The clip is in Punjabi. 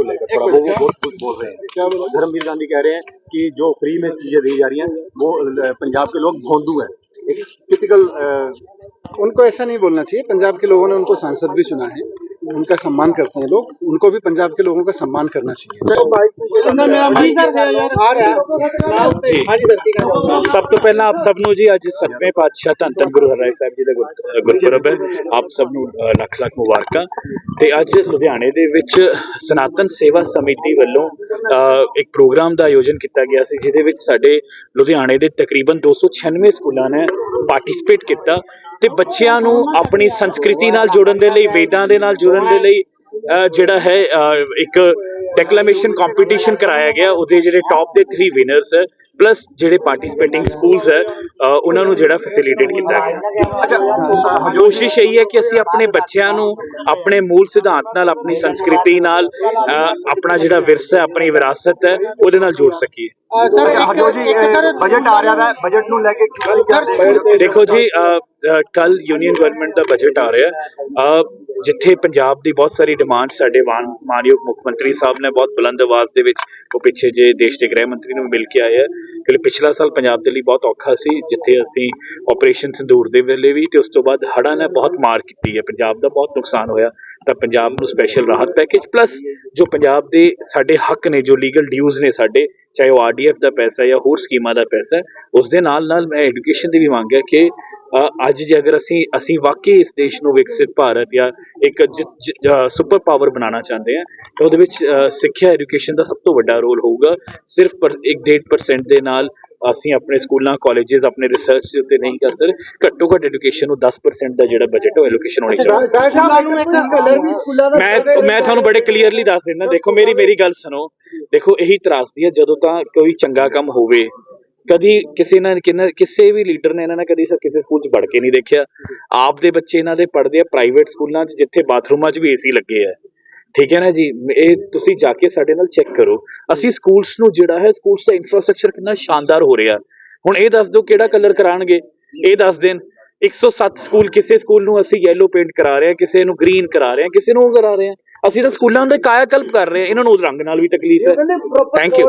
को लेकर थोड़ा वो बहुत बोल रहे हैं। धर्मवीर गांधी कह रहे हैं कि जो फ्री में चीज़ें दी जा रही हैं वो पंजाब के लोग भोंदू हैं। एक टिपिकल उनको ऐसा नहीं बोलना चाहिए। पंजाब के लोगों ने उनको सांसद भी सुना है। उनका सम्मान करते हैं लोग उनको भी पंजाब के लोगों का सम्मान करना चाहिए ਸਭ ਤੋਂ ਪਹਿਲਾਂ ਆਪ ਸਭ ਨੂੰ ਜੀ ਅੱਜ ਸੱਤਵੇਂ ਪਾਤਸ਼ਾਹ ਧੰਨ ਧੰਨ ਗੁਰੂ ਹਰਿਰਾਏ ਸਾਹਿਬ ਜੀ ਦਾ ਗੁਰ- ਗੁਰਪੁਰਬ ਹੈ ਆਪ ਸਭ ਨੂੰ ਅ, ਲੱਖ ਲੱਖ ਮੁਬਾਰਕਾਂ ਤੇ ਅੱਜ ਲੁਧਿਆਣੇ ਦੇ ਵਿੱਚ ਸਨਾਤਨ ਸੇਵਾ ਸਮਿਤੀ ਵੱਲੋਂ ਅ, ਇੱਕ ਪ੍ਰੋਗਰਾਮ ਦਾ ਆਯੋਜਨ ਕੀਤਾ ਗਿਆ ਸੀ ਜਿਹਦੇ ਵਿੱਚ ਸਾਡੇ ਲੁਧਿਆਣੇ ਦੇ ਤਕਰੀਬਨ 296 ਸਕੂਲਾਂ ਨੇ ਪਾਰਟਿਸਿਪੇਟ ਕੀਤਾ ਤੇ ਬੱਚਿਆਂ ਨੂੰ ਆਪਣੀ ਸੰਸਕ੍ਰਿਤੀ ਨਾਲ ਜੋੜਨ ਦੇ ਲਈ ਵੇਦਾਂ ਦੇ ਨਾਲ ਜੁੜਨ ਦੇ ਲਈ ਜਿਹੜਾ ਹੈ ਇੱਕ ਡੈਕਲੇਮੇਸ਼ਨ ਕੰਪੀਟੀਸ਼ਨ ਕਰਾਇਆ ਗਿਆ। ਉਹਦੇ ਜਿਹੜੇ ਟੌਪ ਦੇ 3 ਵਿਨਰਸ ਹੈ ਪਲੱਸ ਜਿਹੜੇ ਪਾਰਟਿਸਿਪੇਟਿੰਗ ਸਕੂਲਸ ਹੈ ਉਹਨਾਂ ਨੂੰ ਜਿਹੜਾ ਫੈਸਿਲਿਟੇਟ ਕੀਤਾ ਗਿਆ। ਅੱਛਾ ਕੋਸ਼ਿਸ਼ ਇਹੀ ਹੈ ਕਿ ਅਸੀਂ ਆਪਣੇ ਬੱਚਿਆਂ ਨੂੰ ਆਪਣੇ ਮੂਲ ਸਿਧਾਂਤ ਨਾਲ ਆਪਣੀ ਸੰਸਕ੍ਰਿਤੀ ਨਾਲ ਆਪਣਾ ਜਿਹੜਾ ਵਿਰਸਾ ਹੈ ਆਪਣੀ ਵਿਰਾਸਤ ਹੈ ਉਹਦੇ ਨਾਲ ਜੋੜ ਸਕੀਏ। ਜੀ ਬਜਟ ਆ ਰਿਹਾ ਹੈ ਬਜਟ ਨੂੰ ਲੈ ਕੇ? ਦੇਖੋ ਜੀ ਕੱਲ ਯੂਨੀਅਨ ਗਵਰਨਮੈਂਟ ਦਾ ਬਜਟ ਆ ਰਿਹਾ ਅ, ਜਿੱਥੇ ਪੰਜਾਬ ਦੀ ਬਹੁਤ ਸਾਰੀ ਡਿਮਾਂਡ ਸਾਡੇ ਮਾਨ- ਮਾਨਯੋਗ ਮੁੱਖ ਮੰਤਰੀ ਸਾਹਿਬ ਨੇ ਬਹੁਤ ਬੁਲੰਦ ਆਵਾਜ਼ ਦੇ ਵਿੱਚ ਉਹ ਪਿੱਛੇ ਜੇ ਦੇਸ਼ ਦੇ ਗ੍ਰਹਿ ਮੰਤਰੀ ਨੂੰ ਮਿਲ ਕੇ ਆਏ ਆ ਕਿ ਪਿਛਲਾ ਸਾਲ ਪੰਜਾਬ ਦੇ ਲਈ ਬਹੁਤ ਔਖਾ ਸੀ ਜਿੱਥੇ ਅਸੀਂ ਆਪਰੇਸ਼ਨ ਸੰਦੂਰ ਦੇ ਵੇਲੇ ਵੀ ਤੇ ਉਸ ਤੋਂ ਬਾਅਦ ਹੜ੍ਹਾਂ ਨੇ ਬਹੁਤ ਮਾਰ ਕੀਤੀ ਹੈ। ਪੰਜਾਬ ਦਾ ਬਹੁਤ ਨੁਕਸਾਨ ਹੋਇਆ ਤਾਂ ਪੰਜਾਬ ਨੂੰ ਸਪੈਸ਼ਲ ਰਾਹਤ ਪੈਕੇਜ ਪਲੱਸ ਜੋ ਪੰਜਾਬ ਦੇ ਸਾਡੇ ਹੱਕ ਨੇ ਜੋ ਲੀਗਲ ਡਿਊਜ਼ ਨੇ ਸਾਡੇ ਚਾਹੇ ਉਹ ਆਰਡੀਐਫ ਦਾ ਪੈਸਾ ਜਾਂ ਹੋਰ ਸਕੀਮਾਂ ਦਾ ਪੈਸਾ ਉਸ ਦੇ ਨਾਲ ਨਾਲ ਮੈਂ ਐਜੂਕੇਸ਼ਨ ਦੀ ਵੀ ਮੰਗ ਹੈ ਕਿ ਅੱਜ ਜੇ ਅਗਰ ਅਸੀਂ ਅਸੀਂ ਵਾਕਈ ਇਸ ਦੇਸ਼ ਨੂੰ ਵਿਕਸਿਤ ਭਾਰਤ ਜਾਂ ਇੱਕ ਸੁਪਰ ਪਾਵਰ ਬਣਾਉਣਾ ਚਾਹੁੰਦੇ ਹਾਂ, ਤਾਂ ਉਹਦੇ ਵਿੱਚ ਸਿੱਖਿਆ ਐਜੂਕੇਸ਼ਨ ਦਾ ਸਭ ਤੋਂ ਵੱਡਾ ਰੋਲ ਹੋਊਗਾ, ਸਿਰਫ ਪਰ 1.5% ਦੇ ਨਾਲ ਅਸੀਂ ਆਪਣੇ ਸਕੂਲਾਂ ਕਾਲਜਸ ਆਪਣੇ ਰਿਸਰਚ ਦੇ ਉੱਤੇ ਨਹੀਂ ਕਰ ਸਕਦੇ। ਘੱਟੋ ਘੱਟ ਐਜੂਕੇਸ਼ਨ ਨੂੰ 10% ਦਾ ਜਿਹੜਾ ਬਜਟ ਹੈ ਉਹ ਐਲੋਕੇਸ਼ਨ ਹੋਣੀ ਚਾਹੀਦੀ। ਮੈਂ ਮੈਂ ਤੁਹਾਨੂੰ ਬੜੇ ਕਲੀਅਰਲੀ ਦੱਸ ਦਿੰਦਾ। ਦੇਖੋ ਮੇਰੀ ਮੇਰੀ ਗੱਲ ਸੁਣੋ। ਦੇਖੋ ਇਹੀ ਤਰਾਸਦੀ ਹੈ ਜਦੋਂ ਤਾਂ ਕੋਈ ਚੰਗਾ ਕੰਮ ਹੋਵੇ ਕਦੀ ਕਿਸੇ ਨਾ ਕਿਸੇ ਵੀ ਲੀਡਰ ਨੇ ਇਹਨਾਂ ਨੇ ਕਦੀ ਕਿਸੇ ਸਕੂਲ 'ਚ ਵੜ ਕੇ ਨਹੀਂ ਦੇਖਿਆ। ਆਪ ਦੇ ਬੱਚੇ ਇਹਨਾਂ ਦੇ ਪੜ੍ਹਦੇ ਆ ਪ੍ਰਾਈਵੇਟ ਸਕੂਲਾਂ 'ਚ ਜਿੱਥੇ ਬਾਥਰੂਮਾਂ 'ਚ ਵੀ ਏਸੀ ਲੱਗੇ ਆ। ਠੀਕ ਹੈ ਨਾ ਜੀ? ਇਹ ਤੁਸੀਂ ਜਾ ਕੇ ਸਾਡੇ ਨਾਲ ਚੈੱਕ ਕਰੋ। ਅਸੀਂ ਸਕੂਲਸ ਨੂੰ ਜਿਹੜਾ ਹੈ ਸਕੂਲਸ ਦਾ ਇਨਫਰਾਸਟ੍ਰਕਚਰ ਕਿੰਨਾ ਸ਼ਾਨਦਾਰ ਹੋ ਰਿਹਾ। ਹੁਣ ਇਹ ਦੱਸ ਦਿਓ ਕਿਹੜਾ ਕਲਰ ਕਰਾਣਗੇ? ਇਹ ਦੱਸ ਦੇਣ 107 ਸਕੂਲ ਕਿਸੇ ਸਕੂਲ ਨੂੰ ਅਸੀਂ ਯੈਲੋ ਪੇਂਟ ਕਰਾ ਰਹੇ ਹਾਂ ਕਿਸੇ ਨੂੰ ਗ੍ਰੀਨ ਕਰਾ ਰਹੇ ਹਾਂ ਕਿਸੇ ਨੂੰ ਉਹ ਕਰਾ ਰਹੇ ਹਾਂ। ਅਸੀਂ ਤਾਂ ਸਕੂਲਾਂ ਦੇ ਕਾਇਆ ਕਲਪ ਕਰ ਰਹੇ ਹਾਂ ਇਹਨਾਂ ਨੂੰ ਉਸ ਰੰਗ ਨਾਲ ਵੀ ਤਕਲੀਫ ਹੈ। Thank you